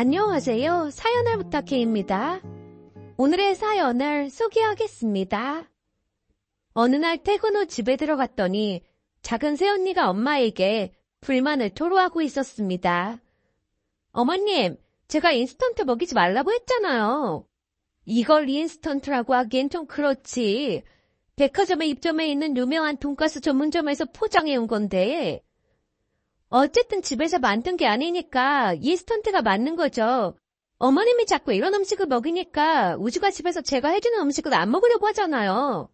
안녕하세요. 사연을 부탁해입니다. 오늘의 사연을 소개하겠습니다. 어느 날 퇴근 후 집에 들어갔더니 작은 새언니가 엄마에게 불만을 토로하고 있었습니다. 어머님, 제가 인스턴트 먹이지 말라고 했잖아요. 이걸 인스턴트라고 하기엔 좀 그렇지. 백화점에 입점해 있는 유명한 돈가스 전문점에서 포장해 온 건데. 어쨌든 집에서 만든 게 아니니까 인스턴트가 맞는 거죠. 어머님이 자꾸 이런 음식을 먹이니까 우주가 집에서 제가 해주는 음식을 안 먹으려고 하잖아요.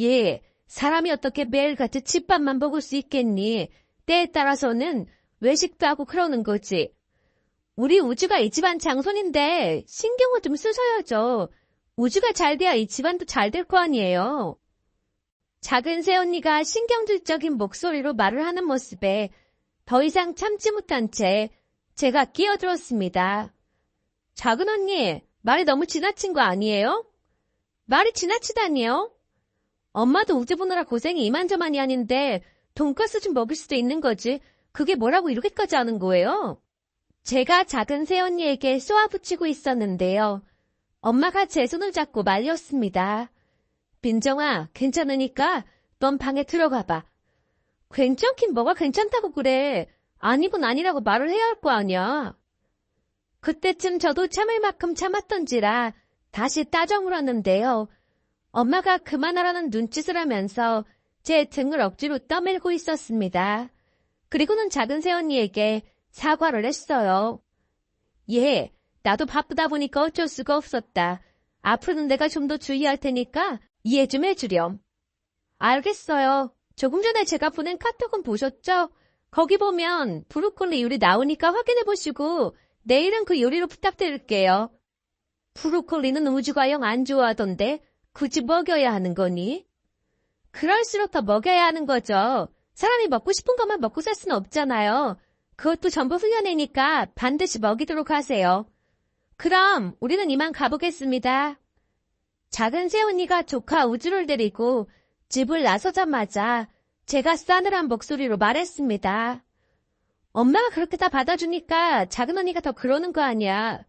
예, 사람이 어떻게 매일같이 집밥만 먹을 수 있겠니? 때에 따라서는 외식도 하고 그러는 거지. 우리 우주가 이 집안 장손인데 신경을 좀 쓰셔야죠. 우주가 잘 돼야 이 집안도 잘 될 거 아니에요. 작은 새언니가 신경질적인 목소리로 말을 하는 모습에 더 이상 참지 못한 채 제가 끼어들었습니다. 작은 언니, 말이 너무 지나친 거 아니에요? 말이 지나치다니요? 엄마도 우주 보느라 고생이 이만저만이 아닌데 돈가스 좀 먹을 수도 있는 거지. 그게 뭐라고 이렇게까지 하는 거예요? 제가 작은 새언니에게 쏘아붙이고 있었는데요. 엄마가 제 손을 잡고 말렸습니다. 빈정아, 괜찮으니까 넌 방에 들어가 봐. 괜찮긴 뭐가 괜찮다고 그래. 아니군 아니라고 말을 해야 할 거 아니야. 그때쯤 저도 참을 만큼 참았던지라 다시 따져 물었는데요. 엄마가 그만하라는 눈짓을 하면서 제 등을 억지로 떠밀고 있었습니다. 그리고는 작은 새언니에게 사과를 했어요. 예, 나도 바쁘다 보니까 어쩔 수가 없었다. 앞으로는 내가 좀 더 주의할 테니까 이해 좀 해주렴. 알겠어요. 조금 전에 제가 보낸 카톡은 보셨죠? 거기 보면 브로콜리 요리 나오니까 확인해 보시고 내일은 그 요리로 부탁드릴게요. 브로콜리는 우주가 영안 좋아하던데 굳이 먹여야 하는 거니? 그럴수록 더 먹여야 하는 거죠. 사람이 먹고 싶은 것만 먹고 살 수는 없잖아요. 그것도 전부 훈련이니까 반드시 먹이도록 하세요. 그럼 우리는 이만 가보겠습니다. 작은 새언니가 조카 우주를 데리고 집을 나서자마자 제가 싸늘한 목소리로 말했습니다. 엄마가 그렇게 다 받아주니까 작은 언니가 더 그러는 거 아니야.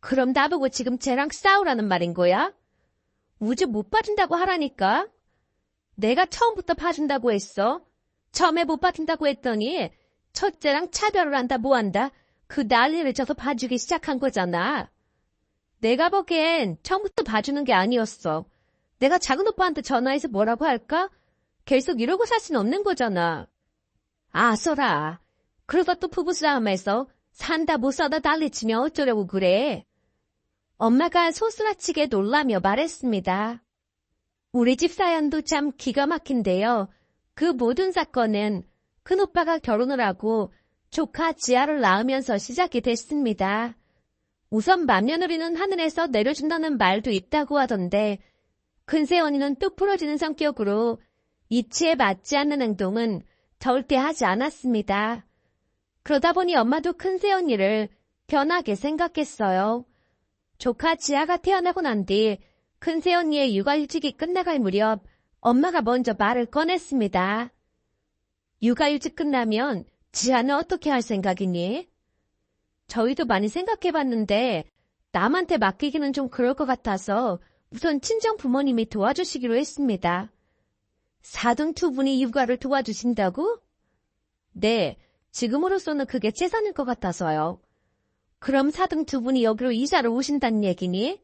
그럼 나보고 지금 쟤랑 싸우라는 말인 거야? 우주 못 봐준다고 하라니까? 내가 처음부터 봐준다고 했어. 처음에 못 봐준다고 했더니 첫째랑 차별을 한다 뭐 한다. 그 난리를 쳐서 봐주기 시작한 거잖아. 내가 보기엔 처음부터 봐주는 게 아니었어. 내가 작은 오빠한테 전화해서 뭐라고 할까? 계속 이러고 살 수는 없는 거잖아. 아, 써라. 그러다 또 부부싸움에서 산다 못 사다 달리치며 어쩌려고 그래. 엄마가 소스라치게 놀라며 말했습니다. 우리 집 사연도 참 기가 막힌데요. 그 모든 사건은 큰오빠가 결혼을 하고 조카 지아를 낳으면서 시작이 됐습니다. 우선 맏며느리는 하늘에서 내려준다는 말도 있다고 하던데 큰새 언니는 뚝 부러지는 성격으로 이치에 맞지 않는 행동은 절대 하지 않았습니다. 그러다 보니 엄마도 큰새 언니를 편하게 생각했어요. 조카 지아가 태어나고 난 뒤 큰새 언니의 육아휴직이 끝나갈 무렵 엄마가 먼저 말을 꺼냈습니다. 육아휴직 끝나면 지아는 어떻게 할 생각이니? 저희도 많이 생각해봤는데 남한테 맡기기는 좀 그럴 것 같아서 우선 친정 부모님이 도와주시기로 했습니다. 두 분이 육아를 도와주신다고? 네, 지금으로서는 그게 최선일 것 같아서요. 그럼 사등 두 분이 여기로 이사를 오신다는 얘기니?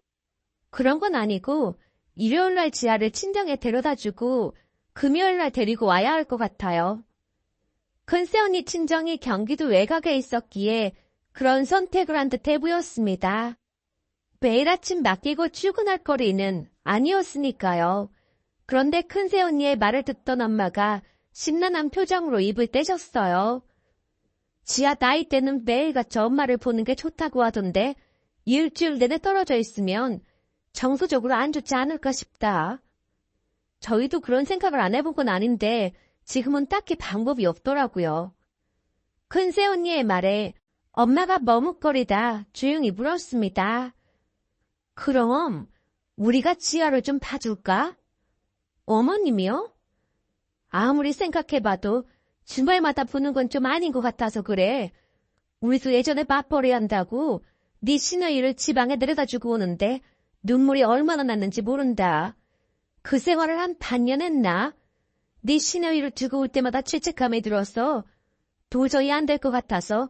그런 건 아니고 일요일날 지아를 친정에 데려다주고 금요일날 데리고 와야 할 것 같아요. 큰새 언니 친정이 경기도 외곽에 있었기에 그런 선택을 한 듯해 보였습니다. 매일 아침 맡기고 출근할 거리는 아니었으니까요. 그런데 큰새 언니의 말을 듣던 엄마가 심란한 표정으로 입을 떼셨어요. 지하 나이 때는 매일같이 엄마를 보는 게 좋다고 하던데 일주일 내내 떨어져 있으면 정서적으로 안 좋지 않을까 싶다. 저희도 그런 생각을 안 해본 건 아닌데 지금은 딱히 방법이 없더라고요. 큰새 언니의 말에 엄마가 머뭇거리다 조용히 물었습니다. 그럼 우리가 지아를 좀 봐줄까? 어머님이요? 아무리 생각해봐도 주말마다 보는 건 좀 아닌 것 같아서 그래. 우리도 예전에 맞벌이 한다고 네 시누이를 지방에 데려다주고 오는데 눈물이 얼마나 났는지 모른다. 그 생활을 한 반년 했나? 네 시누이를 두고 올 때마다 죄책감이 들어서 도저히 안 될 것 같아서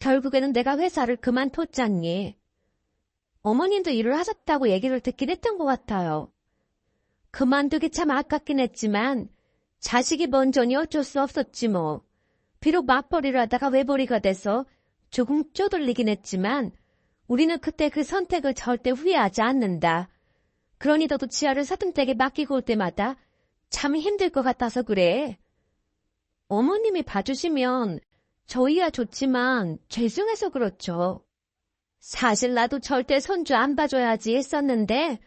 결국에는 내가 회사를 그만뒀잖니. 어머님도 일을 하셨다고 얘기를 듣긴 했던 것 같아요. 그만두기 참 아깝긴 했지만 자식이 먼저니 어쩔 수 없었지 뭐. 비록 맞벌이를 하다가 외벌이가 돼서 조금 쪼들리긴 했지만 우리는 그때 그 선택을 절대 후회하지 않는다. 그러니 너도 지하를 사돈댁에 맡기고 올 때마다 참 힘들 것 같아서 그래. 어머님이 봐주시면 저희야 좋지만 죄송해서 그렇죠. 사실 나도 절대 손주 안 봐줘야지 했었는데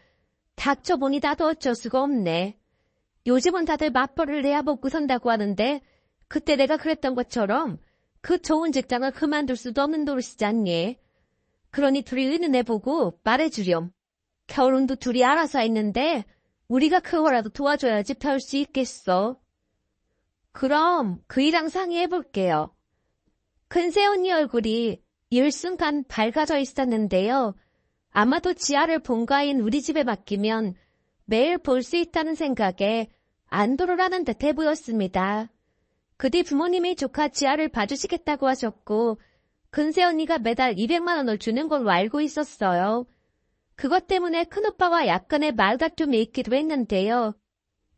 닥쳐보니 나도 어쩔 수가 없네. 요즘은 다들 맞벌이를 해야 먹고 산다고 하는데 그때 내가 그랬던 것처럼 그 좋은 직장을 그만둘 수도 없는 노릇이잖니. 그러니 둘이 의논해보고 말해주렴. 결혼도 둘이 알아서 했는데 우리가 그거라도 도와줘야지 별수 있겠어. 그럼 그이랑 상의해볼게요. 큰새 언니 얼굴이 일순간 밝아져 있었는데요. 아마도 지하를 본가인 우리 집에 맡기면 매일 볼 수 있다는 생각에 안도를 하는 듯해 보였습니다. 그 뒤 부모님이 조카 지하를 봐주시겠다고 하셨고 근세 언니가 매달 200만 원을 주는 걸로 알고 있었어요. 그것 때문에 큰오빠와 약간의 말다툼이 있기도 했는데요.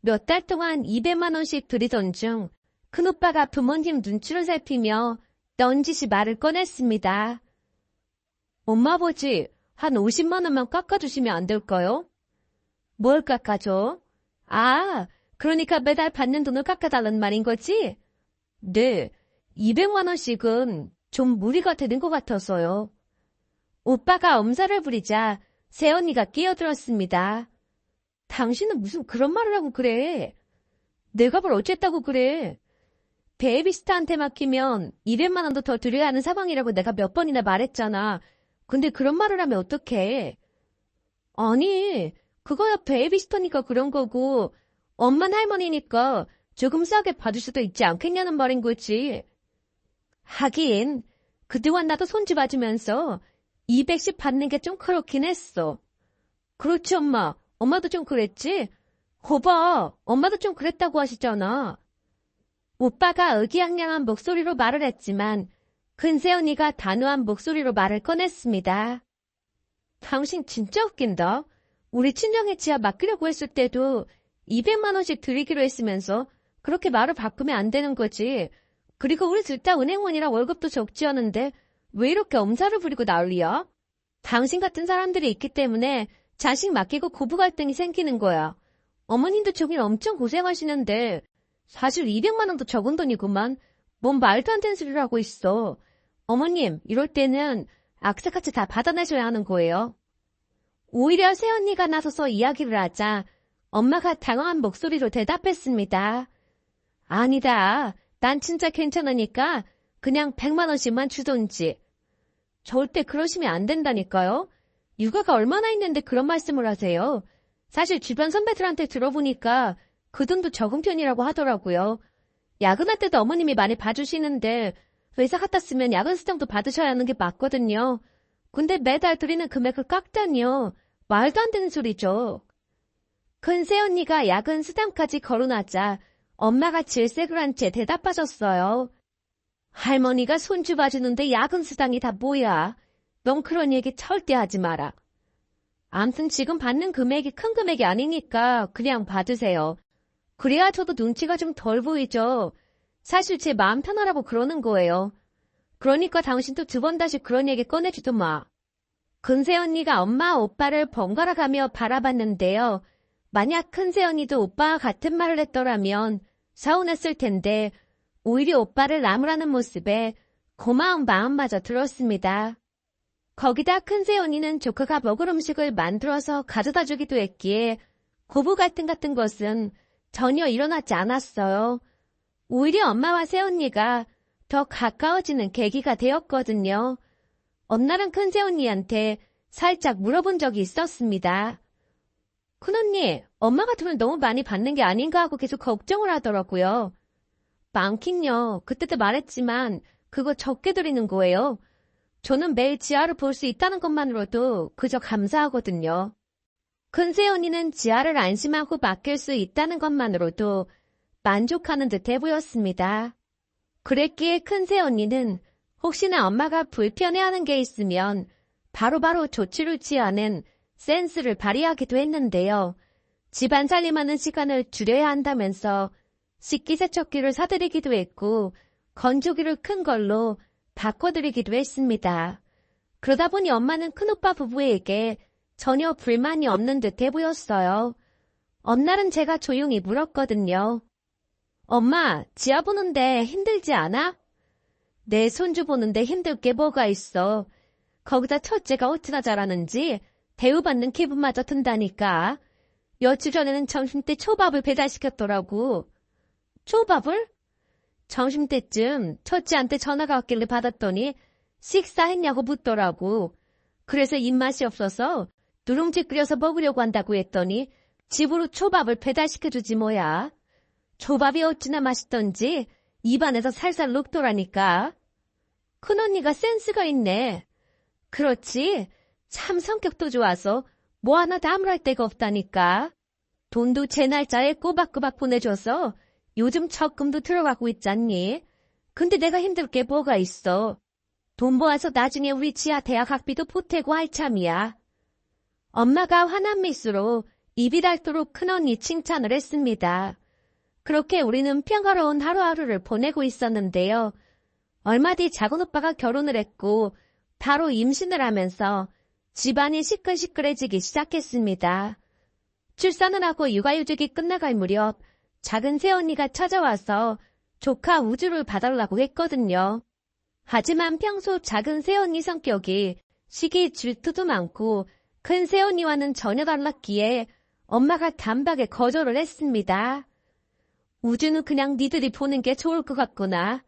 몇 달 동안 200만 원씩 드리던 중 큰오빠가 부모님 눈치를 살피며 넌지시 말을 꺼냈습니다. 엄마 아버지 한 50만 원만 깎아주시면 안 될까요? 뭘 깎아줘? 아, 그러니까 매달 받는 돈을 깎아달라는 말인 거지? 네, 200만 원씩은 좀 무리가 되는 것 같아서요. 오빠가 엄살을 부리자 새언니가 끼어들었습니다. 당신은 무슨 그런 말을 하고 그래? 내가 뭘 어쨌다고 그래? 베이비스타한테 맡기면 200만 원도 더 드려야 하는 상황이라고 내가 몇 번이나 말했잖아. 근데 그런 말을 하면 어떡해? 아니, 그거야 베이비스터니까 그런 거고 엄만 할머니니까 조금 싸게 받을 수도 있지 않겠냐는 말인 거지. 하긴 그동안 나도 손주 봐주면서 200씩 받는 게 좀 그렇긴 했어. 그렇지 엄마. 엄마도 좀 그랬지? 거봐. 엄마도 좀 그랬다고 하시잖아. 오빠가 의기양양한 목소리로 말을 했지만 근세 언니가 단호한 목소리로 말을 꺼냈습니다. 당신 진짜 웃긴다. 우리 친정에 지하 맡기려고 했을 때도 200만 원씩 드리기로 했으면서 그렇게 말을 바꾸면 안 되는 거지. 그리고 우리 둘 다 은행원이라 월급도 적지 않은데 왜 이렇게 엄살을 부리고 난리야? 당신 같은 사람들이 있기 때문에 자식 맡기고 고부 갈등이 생기는 거야. 어머님도 저긴 엄청 고생하시는데 사실 200만 원도 적은 돈이구만. 뭔 말도 안 되는 소리를 하고 있어. 어머님, 이럴 때는 악세같이 다 받아내셔야 하는 거예요. 오히려 새언니가 나서서 이야기를 하자 엄마가 당황한 목소리로 대답했습니다. 아니다. 난 진짜 괜찮으니까 그냥 100만 원씩만 주던지. 절대 그러시면 안 된다니까요. 육아가 얼마나 있는데 그런 말씀을 하세요. 사실 주변 선배들한테 들어보니까 그 돈도 적은 편이라고 하더라고요. 야근할 때도 어머님이 많이 봐주시는데 회사 갔다 쓰면 야근 수당도 받으셔야 하는 게 맞거든요. 근데 매달 드리는 금액을 깎다니요. 말도 안 되는 소리죠. 큰 새 언니가 야근 수당까지 거론하자 엄마가 질색을 한 채 대답하셨어요. 할머니가 손주 봐주는데 야근 수당이 다 뭐야. 넌 그런 얘기 절대 하지 마라. 암튼 지금 받는 금액이 큰 금액이 아니니까 그냥 받으세요. 그래야 저도 눈치가 좀 덜 보이죠. 사실 제 마음 편하라고 그러는 거예요. 그러니까 당신도 두 번 다시 그런 얘기 꺼내지도 마. 큰새 언니가 엄마 오빠를 번갈아 가며 바라봤는데요. 만약 큰새 언니도 오빠와 같은 말을 했더라면 서운했을 텐데 오히려 오빠를 나무라는 모습에 고마운 마음마저 들었습니다. 거기다 큰새 언니는 조카가 먹을 음식을 만들어서 가져다 주기도 했기에 고부 갈등 같은 것은 전혀 일어나지 않았어요. 오히려 엄마와 새언니가 더 가까워지는 계기가 되었거든요. 엄나랑 큰 새언니한테 살짝 물어본 적이 있었습니다. 큰언니, 엄마가 돈을 너무 많이 받는 게 아닌가 하고 계속 걱정을 하더라고요. 많긴요. 그때도 말했지만 그거 적게 드리는 거예요. 저는 매일 지하를 볼 수 있다는 것만으로도 그저 감사하거든요. 큰새 언니는 지하를 안심하고 맡길 수 있다는 것만으로도 만족하는 듯해 보였습니다. 그랬기에 큰새 언니는 혹시나 엄마가 불편해하는 게 있으면 바로 바로 조치를 취하는 센스를 발휘하기도 했는데요. 집안 살림하는 시간을 줄여야 한다면서 식기세척기를 사드리기도 했고 건조기를 큰 걸로 바꿔드리기도 했습니다. 그러다 보니 엄마는 큰오빠 부부에게 전혀 불만이 없는 듯해 보였어요. 어느 날은 제가 조용히 물었거든요. 엄마, 지하 보는데 힘들지 않아? 내 손주 보는데 힘들 게 뭐가 있어. 거기다 첫째가 어찌나 잘하는지 대우받는 기분마저 든다니까. 며칠 전에는 점심때 초밥을 배달시켰더라고. 초밥을? 점심때쯤 첫째한테 전화가 왔길래 받았더니 식사했냐고 묻더라고. 그래서 입맛이 없어서 누룽지 끓여서 먹으려고 한다고 했더니 집으로 초밥을 배달시켜주지 뭐야. 초밥이 어찌나 맛있던지 입안에서 살살 녹더라니까. 큰언니가 센스가 있네. 그렇지. 참 성격도 좋아서 뭐 하나 다물할 데가 없다니까. 돈도 제 날짜에 꼬박꼬박 보내줘서 요즘 적금도 들어가고 있잖니. 근데 내가 힘들 게 뭐가 있어. 돈 모아서 나중에 우리 지하 대학 학비도 보태고 할 참이야. 엄마가 환한 미소로 입이 닳도록 큰언니 칭찬을 했습니다. 그렇게 우리는 평화로운 하루하루를 보내고 있었는데요. 얼마 뒤 작은 오빠가 결혼을 했고 바로 임신을 하면서 집안이 시끌시끌해지기 시작했습니다. 출산을 하고 육아휴직이 끝나갈 무렵 작은 새언니가 찾아와서 조카 우주를 봐달라고 했거든요. 하지만 평소 작은 새언니 성격이 시기 질투도 많고 큰 새언니와는 전혀 달랐기에 엄마가 단박에 거절을 했습니다. 우주는 그냥 니들이 보는 게 좋을 것 같구나.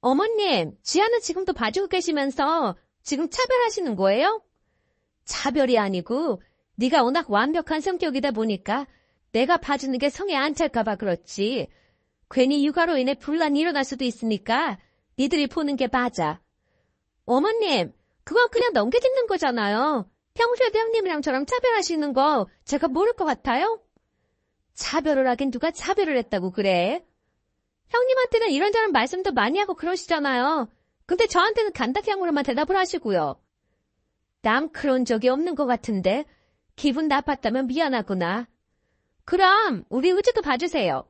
어머님, 지아는 지금도 봐주고 계시면서 지금 차별하시는 거예요? 차별이 아니고 네가 워낙 완벽한 성격이다 보니까 내가 봐주는 게 성에 안 찰까봐 그렇지. 괜히 육아로 인해 분란이 일어날 수도 있으니까 니들이 보는 게 맞아. 어머님, 그건 그냥 넘겨짓는 거잖아요. 평소에도 형님이랑 저랑 차별하시는 거 제가 모를 것 같아요? 차별을 하긴 누가 차별을 했다고 그래? 형님한테는 이런저런 말씀도 많이 하고 그러시잖아요. 근데 저한테는 간닥형으로만 대답을 하시고요. 남 그런 적이 없는 것 같은데 기분 나빴다면 미안하구나. 그럼 우리 우주도 봐주세요.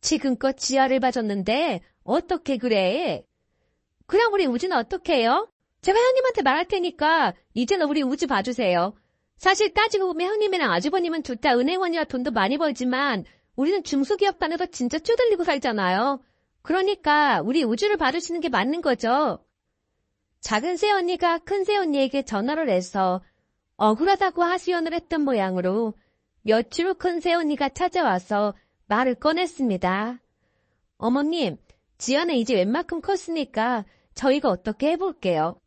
지금껏 지하를 봐줬는데 어떻게 그래? 그럼 우리 우주는 어떻게 해요? 제가 형님한테 말할 테니까 이제는 우리 우주 봐주세요. 사실 따지고 보면 형님이랑 아주버님은 둘 다 은행원이라 돈도 많이 벌지만 우리는 중소기업 단에서 진짜 쪼들리고 살잖아요. 그러니까 우리 우주를 봐주시는 게 맞는 거죠. 작은 새언니가 큰 새언니에게 전화를 해서 억울하다고 하소연을 했던 모양으로 며칠 후 큰 새언니가 찾아와서 말을 꺼냈습니다. 어머님, 지연은 이제 웬만큼 컸으니까 저희가 어떻게 해볼게요.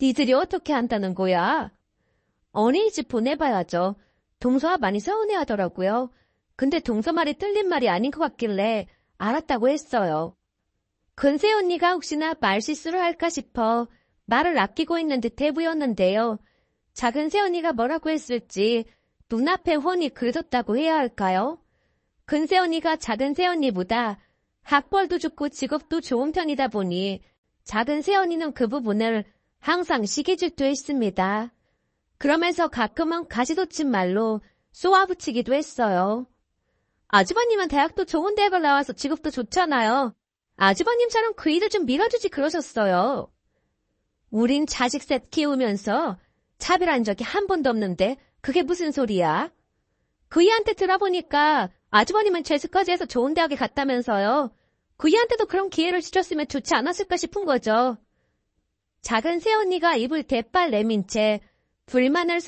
니들이 어떻게 한다는 거야? 어린이집 보내봐야죠. 동서가 많이 서운해하더라고요. 근데 동서 말이 틀린 말이 아닌 것 같길래 알았다고 했어요. 근세 언니가 혹시나 말실수를 할까 싶어 말을 아끼고 있는 듯해 보였는데요. 작은 새언니가 뭐라고 했을지 눈앞에 훤히 그려졌다고 해야 할까요? 근새 언니가 작은 새언니보다 학벌도 좋고 직업도 좋은 편이다 보니 작은 새언니는 그 부분을 항상 시기 질투 했습니다. 그러면서 가끔은 가시돋친 말로 쏘아붙이기도 했어요. 아주버님은 대학도 좋은 대학을 나와서 직업도 좋잖아요. 아주버님처럼 그 일을 좀 밀어주지 그러셨어요. 우린 자식 셋 키우면서 차별한 적이 한 번도 없는데 그게 무슨 소리야? 그이한테 들어보니까 아주버님은 재수까지 해서 좋은 대학에 갔다면서요. 그이한테도 그런 기회를 주셨으면 좋지 않았을까 싶은 거죠. 작은 새언니가 입을 대빨 내민 채 불만을